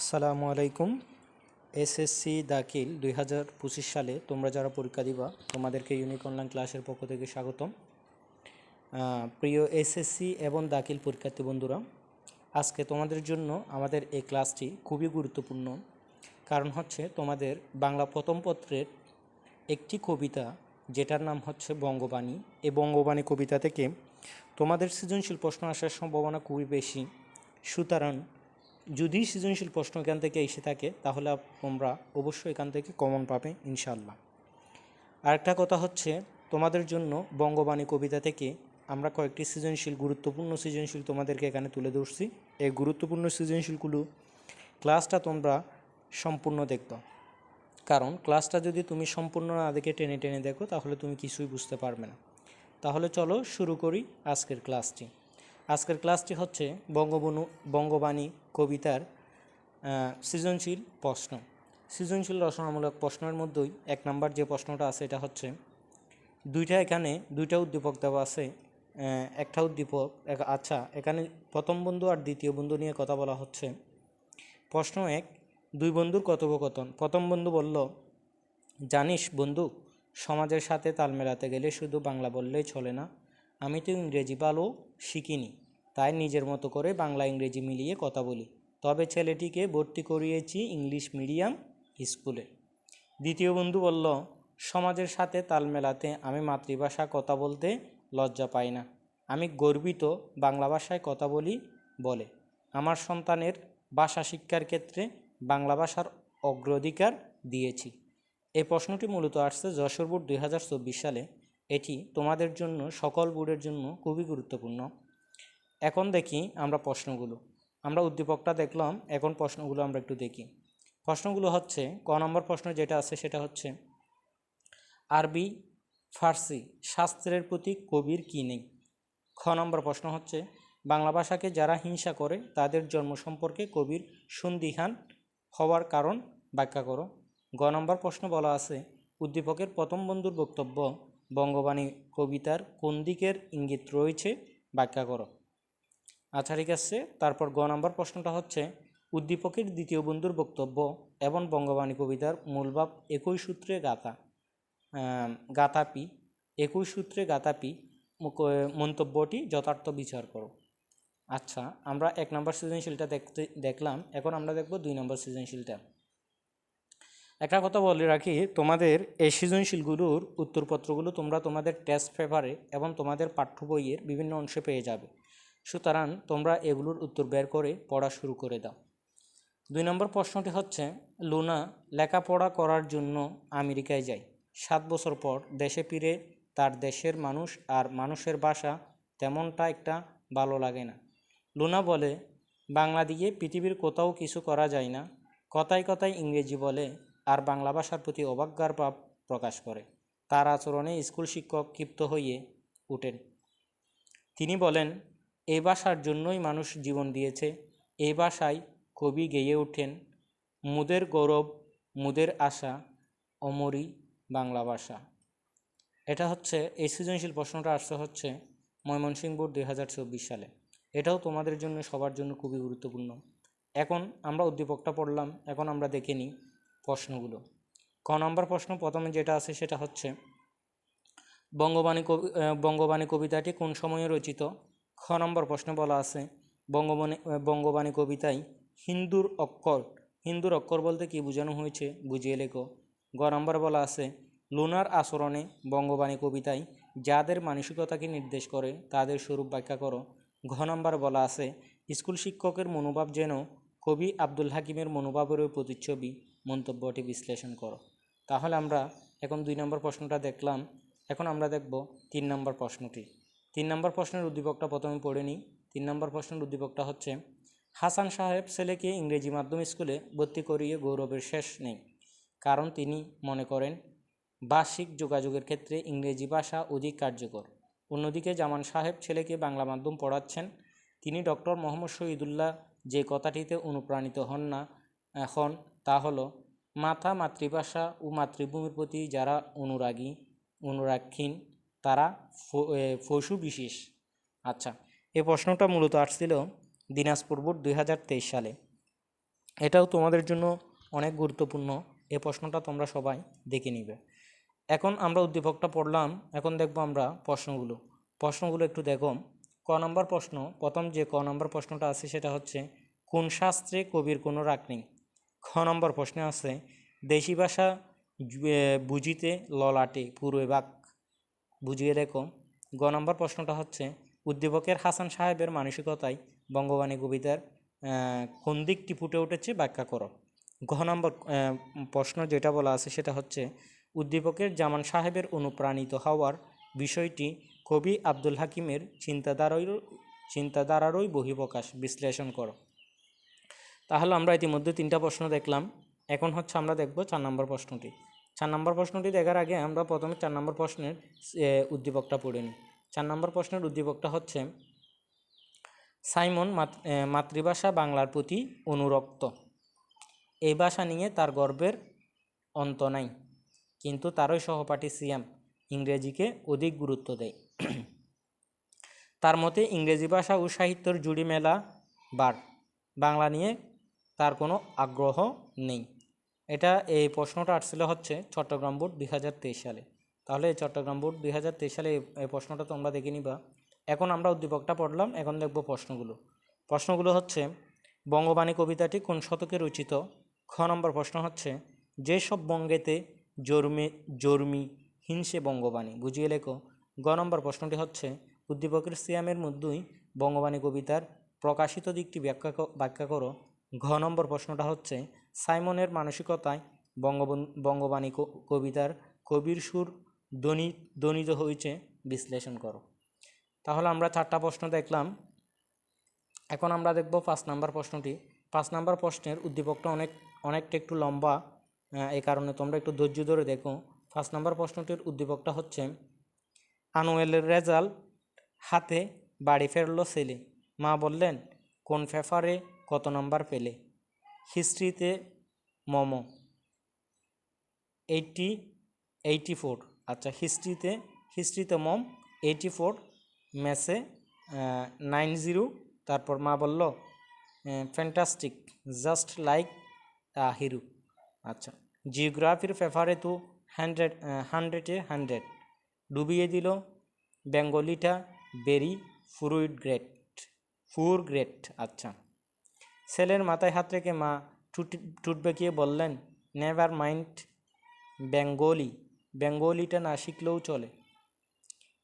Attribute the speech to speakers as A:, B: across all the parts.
A: আসসালামু আলাইকুম। এসএসসি দাখিল দুই হাজার পঁচিশ সালে তোমরা যারা পরীক্ষা দিবা, তোমাদেরকে ইউনিক অনলাইন ক্লাসের পক্ষ থেকে স্বাগতম। প্রিয় এসএসসি এবং দাখিল পরীক্ষার্থী বন্ধুরা, আজকে তোমাদের জন্য আমাদের এই ক্লাসটি খুবই গুরুত্বপূর্ণ। কারণ হচ্ছে তোমাদের বাংলা প্রথম পত্রের একটি কবিতা, যেটার নাম হচ্ছে বঙ্গবাণী। এই বঙ্গবাণী কবিতা থেকে তোমাদের সৃজনশীল প্রশ্ন আসার সম্ভাবনা খুবই বেশি। সুতরাং যদি সৃজনশীল প্রশ্ন এখান থেকে এসে থাকে, তাহলে তোমরা অবশ্যই এখান থেকে কমন পাবে ইনশাল্লাহ আরেকটা কথা হচ্ছে, তোমাদের জন্য বঙ্গবাণী কবিতা থেকে আমরা কয়েকটি সৃজনশীল, গুরুত্বপূর্ণ সৃজনশীল তোমাদেরকে এখানে তুলে ধরছি। এই গুরুত্বপূর্ণ সৃজনশীলগুলো ক্লাসটা তোমরা সম্পূর্ণ দেখবা। কারণ ক্লাসটা যদি তুমি সম্পূর্ণ না দেখে টেনে টেনে দেখো, তাহলে তুমি কিছুই বুঝতে পারবে না। তাহলে চলো শুরু করি আজকের ক্লাসটি আজকের ক্লাসটি হচ্ছে বঙ্গবনু, বঙ্গবাণী কবিতার সৃজনশীল প্রশ্ন। সৃজনশীল রচনামূলক প্রশ্নের মধ্যেই এক নাম্বার যে প্রশ্নটা আছে এটা হচ্ছে, দুইটা এখানে দুইটা উদ্দীপক দেওয়া আছে একটা উদ্দীপক আচ্ছা এখানে প্রথম বন্ধু আর দ্বিতীয় বন্ধু নিয়ে কথা বলা হচ্ছে। প্রশ্ন এক, দুই বন্ধুর কথোপকথন। প্রথম বন্ধু বলল, জানিস বন্ধু, সমাজের সাথে তাল মেলাতে গেলে শুধু বাংলা বললেই চলে না, আমি তো ইংরেজি ভালো শিখিনি। তাই নিজের মতো করে বাংলা, ইংরেজি মিলিয়ে কথা বলি। তবে ছেলেটিকে ভর্তি করিয়েছি ইংলিশ মিডিয়াম স্কুলে। দ্বিতীয় বন্ধু বলল, সমাজের সাথে তাল মেলাতে আমি মাতৃভাষা কথা বলতে লজ্জা পাই না। আমি গর্বিত বাংলা ভাষায় কথা বলি বলে। আমার সন্তানের ভাষা শিক্ষার ক্ষেত্রে বাংলা ভাষার অগ্রাধিকার দিয়েছি। এই প্রশ্নটি মূলত আসছে যশোর বোর্ড দুই হাজার চব্বিশ সালে। এটি তোমাদের জন্য, সকল বোর্ডের জন্য খুবই গুরুত্বপূর্ণ। এখন দেখি আমরা প্রশ্নগুলো। আমরা উদ্দীপকটা দেখলাম, এখন প্রশ্নগুলো আমরা একটু দেখি। প্রশ্নগুলো হচ্ছে, ক নম্বর প্রশ্ন যেটা আছে সেটা হচ্ছে, আরবি ফার্সি শাস্ত্রের প্রতি কবির কী নেই? খ নম্বর প্রশ্ন হচ্ছে, বাংলা ভাষাকে যারা হিংসা করে তাদের জন্ম সম্পর্কে কবির সন্দিহান হওয়ার কারণ ব্যাখ্যা করো। গ নম্বর প্রশ্ন বলা আছে, উদ্দীপকের প্রথম বন্ধুর বক্তব্য, বঙ্গবাণী কবিতার কোন দিকের ইঙ্গিত রয়েছে ব্যাখ্যা করো। আচ্ছা ঠিক আছে। তারপর গ নম্বর প্রশ্নটা হচ্ছে উদ্দীপকের দ্বিতীয় বন্ধুর বক্তব্য এবং বঙ্গবাণী কবিতার মূলভাব একই সূত্রে আম, গাথাপি একই সূত্রে মুক- মন্তব্যটি যথার্থ বিচার করো। আচ্ছা আমরা এক নম্বর সৃজনশীলটা দেখতে দেখলাম এখন আমরা দেখব দুই নম্বর সৃজনশীলটা। একটা কথা বলে রাখি তোমাদের এই সৃজনশীলগুলোর উত্তরপত্রগুলো তোমরা তোমাদের টেস্ট পেপারে এবং তোমাদের পাঠ্য বইয়ের বিভিন্ন অংশে পেয়ে যাবে। সুতরাং তোমরা এগুলোর উত্তর বের করে পড়া শুরু করে দাও। দুই নম্বর প্রশ্নটি হচ্ছে, লুনা লেখাপড়া করার জন্য আমেরিকায় যায়। সাত বছর পর দেশে ফিরে তার দেশের মানুষ আর মানুষের ভাষা তেমনটা একটা ভালো লাগে না। লুনা বলে, বাংলা দিয়ে পৃথিবীর কোথাও কিছু করা যায় না, কথায় কথায় ইংরেজি বলে আর বাংলা ভাষার প্রতি অবজ্ঞার ভাব প্রকাশ করে। তার আচরণে স্কুল শিক্ষক ক্ষিপ্ত হয়ে উঠেন তিনি বলেন এই ভাষার জন্যই মানুষ জীবন দিয়েছে। এই ভাষায় কবি গেয়ে ওঠেন, মুদের গৌরব, মুদের আশা অমরি বাংলা ভাষা। এটা হচ্ছে, এই সৃজনশীল প্রশ্নটা আসতে হচ্ছে ময়মনসিংহ বোর্ড দুই হাজার চব্বিশ সালে। এটাও তোমাদের জন্য, সবার জন্য খুবই গুরুত্বপূর্ণ। এখন আমরা উদ্দীপকটা পড়লাম, এখন আমরা দেখে নিই প্রশ্নগুলো। ক নম্বর প্রশ্ন প্রথমে যেটা আছে সেটা হচ্ছে, বঙ্গবাণী কবি বঙ্গবাণী কবিতাটি কোন সময়ে রচিত? খ নম্বর প্রশ্ন বলা আছে বঙ্গবাণী বঙ্গবাণী কবিতায় হিন্দুর অক্ষর হিন্দুর অক্ষর বলতে কি বোঝানো হয়েছে বুঝিয়ে লেখো। গ নম্বর বলা আছে, লুনার আচরণে বঙ্গবাণী কবিতায় যাদের মানসিকতাকে নির্দেশ করে তাদের স্বরূপ ব্যাখ্যা করো। ঘ নম্বর বলা আছে, স্কুল শিক্ষকের মনোভাব যেন কবি আব্দুল হাকিমের মনোভাবেরও প্রতিচ্ছবি, মন্তব্যটি বিশ্লেষণ করো। তাহলে আমরা এখন দুই নম্বর প্রশ্নটা দেখলাম, এখন আমরা দেখব তিন নম্বর প্রশ্নটি। তিন নম্বর প্রশ্নের উদ্দীপকটা প্রথমে পড়ে নিই। তিন নম্বর প্রশ্নের উদ্দীপকটা হচ্ছে, হাসান সাহেব ছেলেকে ইংরেজি মাধ্যম স্কুলে ভর্তি করিয়ে গৌরবের শেষ নেই। কারণ তিনি মনে করেন, বার্ষিক যোগাযোগের ক্ষেত্রে ইংরেজি ভাষা অধিক কার্যকর। অন্যদিকে জামান সাহেব ছেলেকে বাংলা মাধ্যম পড়াচ্ছেন। তিনি ডক্টর মোহাম্মদ শহীদুল্লাহ যে কথাটিতে অনুপ্রাণিত হন না এখন তা হলো মাথা মাতৃভাষা ও মাতৃভূমির প্রতি যারা অনুরাগী, অনুরাগহীন তারা পশু বিশেষ। আচ্ছা এই প্রশ্নটা মূলত আসছিল দিনাজপুর বোর্ড দুই হাজার তেইশ সালে। এটাও তোমাদের জন্য অনেক গুরুত্বপূর্ণ। এই প্রশ্নটা তোমরা সবাই দেখে নিবে। এখন আমরা উদ্দীপকটা পড়লাম। এখন দেখব আমরা প্রশ্নগুলো। প্রশ্নগুলো একটু দেখো। ক নম্বর প্রশ্ন, প্রথম যে ক নম্বর প্রশ্নটা আছে সেটা হচ্ছে, কোন শাস্ত্রে কবির কোনো রাগ নেই? খ নম্বর প্রশ্নে আছে, দেশি ভাষা বুঝিতে ললাটে পূর্বে বাক বুঝিয়ে রেখো গ নম্বর প্রশ্নটা হচ্ছে, উদ্দীপকের হাসান সাহেবের মানসিকতায় বঙ্গবাণী কবিতার কোন দিকটি ফুটে উঠেছে ব্যাখ্যা করো। ঘ নম্বর প্রশ্ন যেটা বলা আছে সেটা হচ্ছে, উদ্দীপকের জামান সাহেবের অনুপ্রাণিত হওয়ার বিষয়টি কবি আব্দুল হাকিমের চিন্তাধারার চিন্তাধারারই বহিঃপ্রকাশ বিশ্লেষণ করো। তাহলে আমরা ইতিমধ্যে তিনটা প্রশ্ন দেখলাম। এখন হচ্ছে আমরা দেখব চার নম্বর প্রশ্নটি। চার নম্বর প্রশ্নটি দেখার আগে আমরা প্রথমে চার নম্বর প্রশ্নের উদ্দীপকটা পড়ে নিই। চার নম্বর প্রশ্নের উদ্দীপকটা হচ্ছে, সাইমন মাত- মাতৃভাষা বাংলার প্রতি অনুরক্ত। এই ভাষা নিয়ে তার গর্বের অন্ত নাই, কিন্তু তারই সহপাঠী সিয়াম ইংরেজিকে অধিক গুরুত্ব দেয়। তার মতে ইংরেজি ভাষা ও সাহিত্যের জুড়ি মেলা বার, বাংলা নিয়ে তার কোনো আগ্রহ নেই। এটা এই প্রশ্নটা আসছিল হচ্ছে চট্টগ্রাম বোর্ড দুই হাজার তেইশ সালে। তাহলে চট্টগ্রাম বোর্ড দুই হাজার তেইশ সালে এই প্রশ্নটা তোমরা দেখে নিবা। এখন আমরা উদ্দীপকটা পড়লাম, এখন দেখব প্রশ্নগুলো। প্রশ্নগুলো হচ্ছে, বঙ্গবাণী কবিতাটি কোন শতকে রচিত? খ নম্বর প্রশ্ন হচ্ছে, যেসব বঙ্গেতে জর্মে, জর্মি হিংসে বঙ্গবাণী? বুঝিয়ে লেখো। গ নম্বর প্রশ্নটি হচ্ছে, উদ্দীপকের সিয়ামের মধ্যেই বঙ্গবাণী কবিতার প্রকাশিত দিকটি ব্যাখ্যা ব্যাখ্যা করো। ঘ নম্বর প্রশ্নটা হচ্ছে সাইমনের মানসিকতায় বঙ্গবাণী কবিতার কবির সুর ধ্বনি, ধ্বনিত হয়েছে বিশ্লেষণ করো। তাহলে আমরা চারটা প্রশ্ন দেখলাম। এখন আমরা দেখব পাঁচ নাম্বার প্রশ্নটি। পাঁচ নাম্বার প্রশ্নের উদ্দীপকটা অনেক, অনেকটা একটু লম্বা এই কারণে তোমরা একটু ধৈর্য ধরে দেখো। পাঁচ নাম্বার প্রশ্নটির উদ্দীপকটা হচ্ছে, আনুয়েলের রেজাল্ট হাতে বাড়ি ফেরলো ছেলে। মা বললেন, কোন পেপারে কত নম্বর পেলে? হিস্ট্রিতে মোমো এইটটি এইটি ফোর আচ্ছা হিস্ট্রিতে হিস্ট্রিতে মম এইটি ফোর ম্যাথে নাইন জিরো তারপর মা বলল ফ্যান্টাস্টিক জাস্ট লাইক হিরো আচ্ছা জিওগ্রাফির পেপারে তো হান্ড্রেড হান্ড্রেডে হান্ড্রেড ডুবিয়ে দিল বেঙ্গলিটা ভেরি ফ্রুইড গ্রেট ফুর গ্রেট আচ্ছা ছেলের মাথায় হাত রেখে মা টুট টুট বেঁকিয়ে বললেন নেভার মাইন্ড বেঙ্গলি, বেঙ্গলিটা না শিখলেও চলে।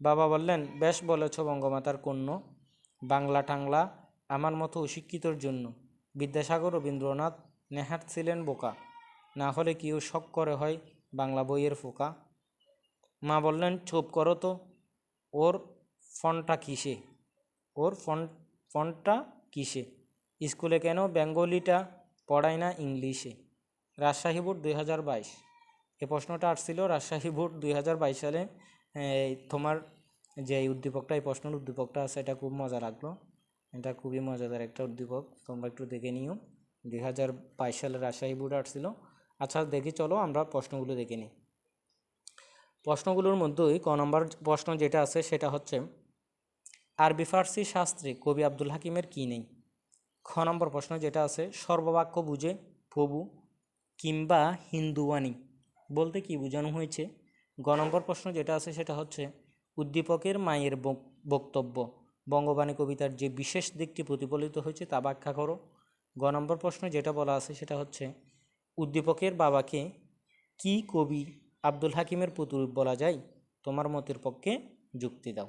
A: বাবা বললেন, বেশ বলেছ বঙ্গমাতার কন্য, বাংলা টাংলা আমার মতো অশিক্ষিতর জন্য। বিদ্যাসাগর রবীন্দ্রনাথ নেহাত ছিলেন বোকা, না হলে কেউ শখ করে হয় বাংলা বইয়ের ফোকা? মা বললেন, চুপ করো তো, ওর ফোনটা কিসে? ওর ফোন, ফোনটা কিসে? স্কুলে কেন বেঙ্গলিটা পড়ায় না ইংলিশে? রাজশাহী বোর্ড দুই হাজার বাইশ। এই প্রশ্নটা আসছিল রাজশাহী বোর্ড দুই হাজার বাইশ সালে। তোমার যে উদ্দীপকটা, এই প্রশ্নের উদ্দীপকটা আছে, এটা খুব মজা লাগল। এটা খুবই মজাদার একটা উদ্দীপক। তোমরা একটু দেখে নিও। দুই হাজার বাইশ সালে রাজশাহী বোর্ড আসছিল। আচ্ছা দেখি, চলো আমরা প্রশ্নগুলো দেখে নিই। প্রশ্নগুলোর মধ্যেই ক নম্বর প্রশ্ন যেটা আছে, সেটা হচ্ছে আরবি ফার্সি শাস্ত্রে কবি আব্দুল হাকিমের কী নেই? খ নম্বর প্রশ্ন যেটা আছে, সর্ববাক্য বুঝে প্রভু কিংবা হিন্দুয়ানি বলতে কি বোঝানো হয়েছে? গ নম্বর প্রশ্ন যেটা আছে সেটা হচ্ছে, উদ্দীপকের মায়ের বক- বক্তব্য। বঙ্গবাণী কবিতার যে বিশেষ দিকটি প্রতিফলিত হয়েছে তা ব্যাখ্যা করো। গ নম্বর প্রশ্ন যেটা বলা আছে সেটা হচ্ছে, উদ্দীপকের বাবাকে কি কবি আব্দুল হাকিমের পুতুল বলা যায়? তোমার মতের পক্ষে যুক্তি দাও।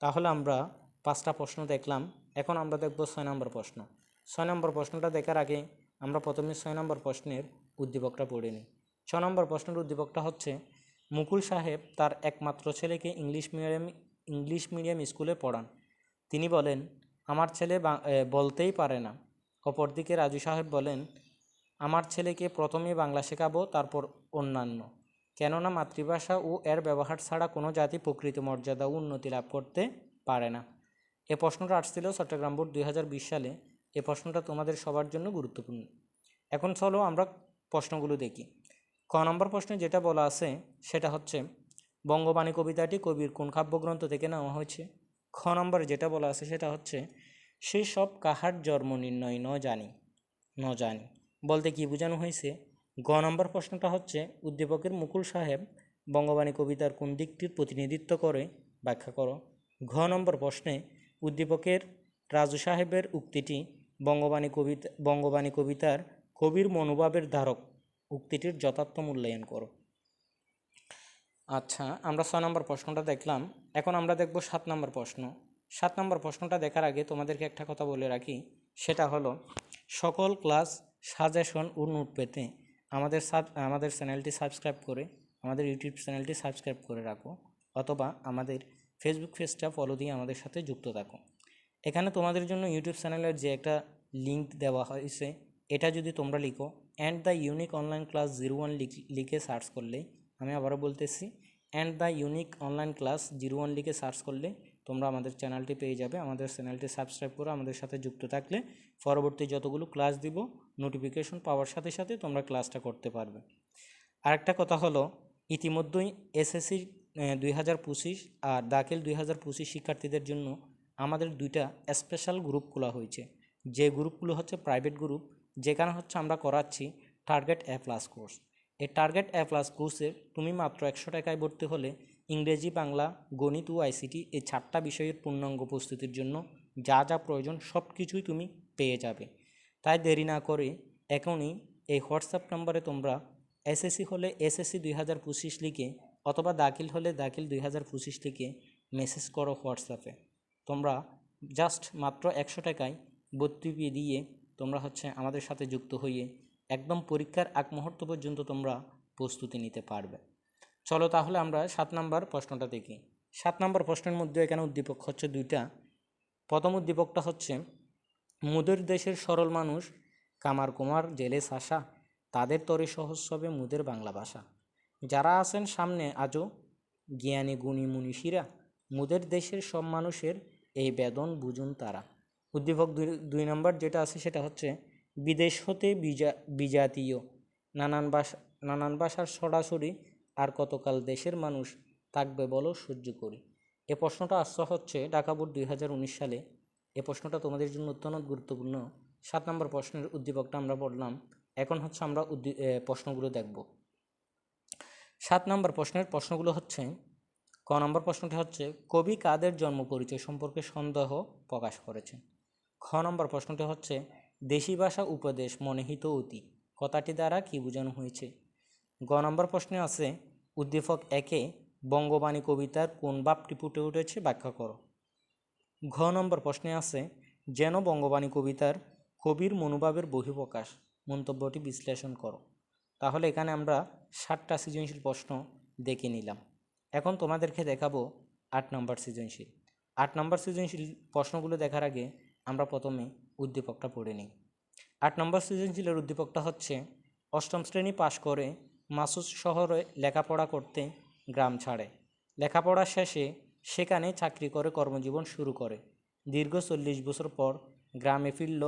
A: তাহলে আমরা পাঁচটা প্রশ্ন দেখলাম, এখন আমরা দেখব ছয় নম্বর প্রশ্ন। ছয় নম্বর প্রশ্নটা দেখার আগে আমরা প্রথমে ছয় নম্বর প্রশ্নের উদ্দীপকটা পড়ে নিই। ছ নম্বর প্রশ্নের উদ্দীপকটা হচ্ছে, মুকুল সাহেব তার একমাত্র ছেলেকে ইংলিশ মিডিয়াম ইংলিশ মিডিয়াম স্কুলে পড়ান। তিনি বলেন, আমার ছেলে বলতেই পারে না। অপরদিকে রাজু সাহেব বলেন, আমার ছেলেকে প্রথমে বাংলা শেখাবো, তারপর অন্যান্য। কেননা মাতৃভাষা ও এর ব্যবহার ছাড়া কোনো জাতি প্রকৃত মর্যাদা ও উন্নতি লাভ করতে পারে না। এ প্রশ্নটা আসছিল চট্টগ্রাম বোর্ড দুই হাজার বিশ সালে। এ প্রশ্নটা তোমাদের সবার জন্য গুরুত্বপূর্ণ। এখন চলো আমরা প্রশ্নগুলো দেখি। ক নম্বর প্রশ্নে যেটা বলা আছে, সেটা হচ্ছে, বঙ্গবাণী কবিতাটি কবির কোন কাব্যগ্রন্থ থেকে নেওয়া হয়েছে? খ নম্বরে যেটা বলা আছে, সেটা হচ্ছে সেই সব কাহার জন্ম নির্ণয় ন জানি ন জানি, বলতে কি বোঝানো হয়েছে? গ নম্বর প্রশ্নটা হচ্ছে, উদ্দীপকের মুকুল সাহেব বঙ্গবাণী কবিতার কোন দিকটির প্রতিনিধিত্ব করে? ব্যাখ্যা করো। ঘ নম্বর প্রশ্নে, উদ্দীপকের রাজু সাহেবের উক্তিটি বঙ্গবাণী কবিতা, বঙ্গবাণী কবিতার কবির মনোভাবের ধারক উক্তিটির যথার্থ মূল্যায়ন করো। আচ্ছা আমরা ছয় নম্বর প্রশ্নটা দেখলাম। এখন আমরা দেখব সাত নম্বর প্রশ্ন। সাত নম্বর প্রশ্নটা দেখার আগে তোমাদেরকে একটা কথা বলে রাখি। সেটা হলো, সকল ক্লাস সাজেশন ও নোট পেতে আমাদের আমাদের চ্যানেলটি সাবস্ক্রাইব করে, আমাদের ইউটিউব চ্যানেলটি সাবস্ক্রাইব করে রাখো অথবা আমাদের ফেসবুক পেজটা ফলো দিয়ে আমাদের সাথে যুক্ত থাকো। এখানে তোমাদের জন্য ইউটিউব চ্যানেলের যে একটা লিঙ্ক দেওয়া হয়েছে, এটা যদি তোমরা লিখো and the unique online class zero one লিখে সার্চ করলে, আমি আবারও বলতেছি and the unique online class zero one লিখে সার্চ করলে তোমরা আমাদের চ্যানেলটি পেয়ে যাবে। আমাদের চ্যানেলটি সাবস্ক্রাইব করে আমাদের সাথে যুক্ত থাকলে পরবর্তী যতগুলো ক্লাস দিব নোটিফিকেশন পাওয়ার সাথে সাথে তোমরা ক্লাসটা করতে পারবে। আরেকটা কথা হলো, ইতিমধ্যেই এসএসসি দুই হাজার পঁচিশ আর দাখিল দুই হাজার পঁচিশ শিক্ষার্থীদের জন্য আমাদের দুইটা স্পেশাল গ্রুপ খোলা হয়েছে। যে গ্রুপগুলো হচ্ছে প্রাইভেট গ্রুপ যেখানে হচ্ছে আমরা করাচ্ছি টার্গেট এ প্লাস কোর্স এই টার্গেট এ প্লাস কোর্সে তুমি মাত্র একশো টাকায় ভর্তি হলে ইংরেজি, বাংলা, গণিত ও আইসিটি এই চারটা বিষয়ের পূর্ণাঙ্গ প্রস্তুতির জন্য যা যা প্রয়োজন সব কিছুই তুমি পেয়ে যাবে। তাই দেরি না করে এখনই এই হোয়াটসঅ্যাপ নম্বরে তোমরা এসএসসি হলে এসএসসি দুই হাজার পঁচিশ লিখে অথবা দাখিল হলে দাখিল দুই হাজার পঁচিশ লিখে মেসেজ করো হোয়াটসঅ্যাপে। তোমরা জাস্ট মাত্র একশো টাকায় ভর্তি দিয়ে তোমরা হচ্ছে আমাদের সাথে যুক্ত হয়ে একদম পরীক্ষার আগ মুহূর্ত পর্যন্ত তোমরা প্রস্তুতি নিতে পারবে। চলো তাহলে আমরা সাত নম্বর প্রশ্নটা দেখি। সাত নম্বর প্রশ্নের মধ্যে এখানে উদ্দীপক হচ্ছে দুইটা। প্রথম উদ্দীপকটা হচ্ছে, মুদের দেশের সরল মানুষ কামার কুমার, জেলে শাসা, তাদের তরে সহজ হবে মুদের বাংলা ভাষা। যারা আছেন সামনে আজও জ্ঞানী, গুণী, মনীষীরা, মুদের দেশের সব মানুষের এই বেদন বুঝুন তারা। উদ্দীপক দুই দুই নম্বর যেটা আছে সেটা হচ্ছে, বিদেশ হতে বিজা, বিজাতীয়, নানান ভাষা নানান ভাষার সরাসরি আর কতকাল দেশের মানুষ থাকবে বলো সহ্য করি। এ প্রশ্নটা আসছে হচ্ছে ঢাকা বোর্ড দুই হাজার উনিশ সালে। এ প্রশ্নটা তোমাদের জন্য অত্যন্ত গুরুত্বপূর্ণ। সাত নম্বর প্রশ্নের উদ্দীপকটা আমরা পড়লাম। এখন হচ্ছে আমরা প্রশ্নগুলো দেখব। সাত নম্বর প্রশ্নের প্রশ্নগুলো হচ্ছে ক নম্বর প্রশ্নটি হচ্ছে, কবি কাদের জন্ম পরিচয় সম্পর্কে সন্দেহ প্রকাশ করেছেন? খ নম্বর প্রশ্নটি হচ্ছে, দেশি ভাষা উপদেশ মনেহিত অতি, কথাটি দ্বারা কি বোঝানো হয়েছে? গ নম্বর প্রশ্নে আছে, উদ্দীপক একে বঙ্গবাণী কবিতার কোন বাপটি ফুটে উঠেছে ব্যাখ্যা করো। ঘ নম্বর প্রশ্নে আছে, যেন বঙ্গবাণী কবিতার কবির মনোভাবের বহিঃপ্রকাশ, মন্তব্যটি বিশ্লেষণ করো। তাহলে এখানে আমরা ষাটটা সৃজনশীল প্রশ্ন দেখে নিলাম। এখন তোমাদেরকে দেখাবো আট নম্বর সৃজনশীল। আট নম্বর সৃজনশীল প্রশ্নগুলো দেখার আগে আমরা প্রথমে উদ্দীপকটা পড়ে নিই। আট নম্বর সৃজনশীলের উদ্দীপকটা হচ্ছে, অষ্টম শ্রেণি পাশ করে মাসুদ শহরে লেখাপড়া করতে গ্রাম ছাড়ে। লেখাপড়া শেষে সেখানে চাকরি করে কর্মজীবন শুরু করে। দীর্ঘ চল্লিশ বছর পর গ্রামে ফিরল,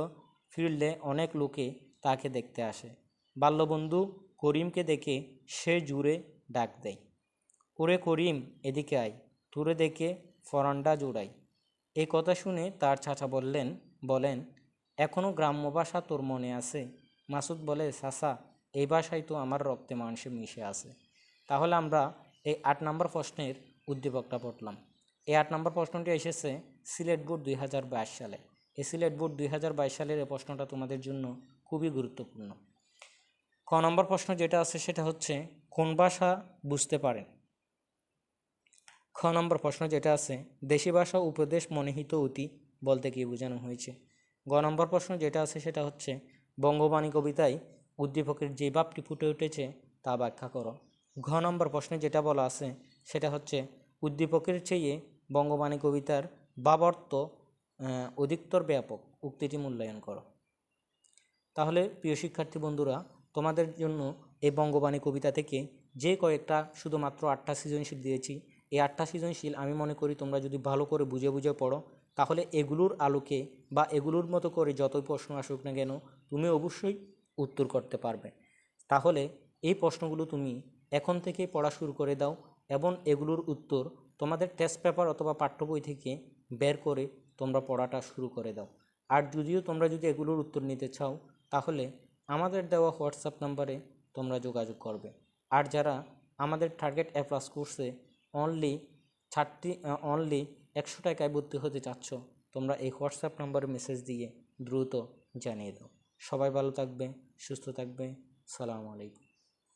A: ফিরলে অনেক লোকে তাকে দেখতে আসে। বাল্যবন্ধু করিমকে দেখে সে জুড়ে ডাক দেয়। ওরে করিম এদিকে আয় তুরে দেখে ফরান্ডা জোড়াই এই কথা শুনে তার চাচা বললেন, বলেন এখনও গ্রাম্য ভাষা তোর মনে আছে? মাসুদ বলে সাসা এই ভাষাই তো আমার রক্তে মাংসে মিশে আছে। তাহলে আমরা এই আট নম্বর প্রশ্নের উদ্দীপকটা পড়লাম। এই আট নম্বর প্রশ্নটি এসেছে সিলেট বোর্ড দুই হাজার বাইশ সালে। এই সিলেট বোর্ড দুই হাজার বাইশ সালের এই প্রশ্নটা তোমাদের জন্য খুবই গুরুত্বপূর্ণ। ক নম্বর প্রশ্ন যেটা আছে সেটা হচ্ছে, কোন ভাষা বুঝতে পারেন? খ নম্বর প্রশ্ন যেটা আছে, দেশি ভাষা উপদেশ মনিহিত অতি বলতে কি বোঝানো হয়েছে। গ নম্বর প্রশ্ন যেটা আছে সেটা হচ্ছে, বঙ্গবাণী কবিতায় উদ্দীপকের যে ভাবটি ফুটে উঠেছে তা ব্যাখ্যা করো। ঘ নম্বর প্রশ্নে যেটা বলা আছে, সেটা হচ্ছে, উদ্দীপকের চেয়ে বঙ্গবাণী কবিতার বাবর্ত অধিকতর ব্যাপক উক্তিটি মূল্যায়ন করো। তাহলে প্রিয় শিক্ষার্থী বন্ধুরা, তোমাদের জন্য এই বঙ্গবাণী কবিতা থেকে যে কয়েকটা শুধুমাত্র আটটা সৃজনশীল দিয়েছি এই আটটা সৃজনশীল আমি মনে করি তোমরা যদি ভালো করে বুঝে বুঝে পড়ো, তাহলে এগুলোর আলোকে বা এগুলোর মতো করে যতই প্রশ্ন আসুক না কেন, তুমি অবশ্যই উত্তর করতে পারবে। তাহলে এই প্রশ্নগুলো তুমি এখন থেকে পড়া শুরু করে দাও এবং এগুলোর উত্তর তোমাদের টেস্ট পেপার অথবা পাঠ্য বই থেকে বের করে তোমরা পড়াটা শুরু করে দাও। আর যদিও তোমরা যদি এগুলোর উত্তর নিতে চাও, তাহলে আমাদের দেওয়া হোয়াটসঅ্যাপ নাম্বারে তোমরা যোগাযোগ করবে। আর যারা আমাদের টার্গেট এ প্লাস কোর্সে অনলি ছাড়টি অনলি একশো টাকায় ভর্তি হতে চাচ্ছ, তোমরা এই হোয়াটসঅ্যাপ নাম্বারে মেসেজ দিয়ে দ্রুত জানিয়ে দাও। সবাই ভালো থাকবে, সুস্থ থাকবে। সালাম আলাইকুম।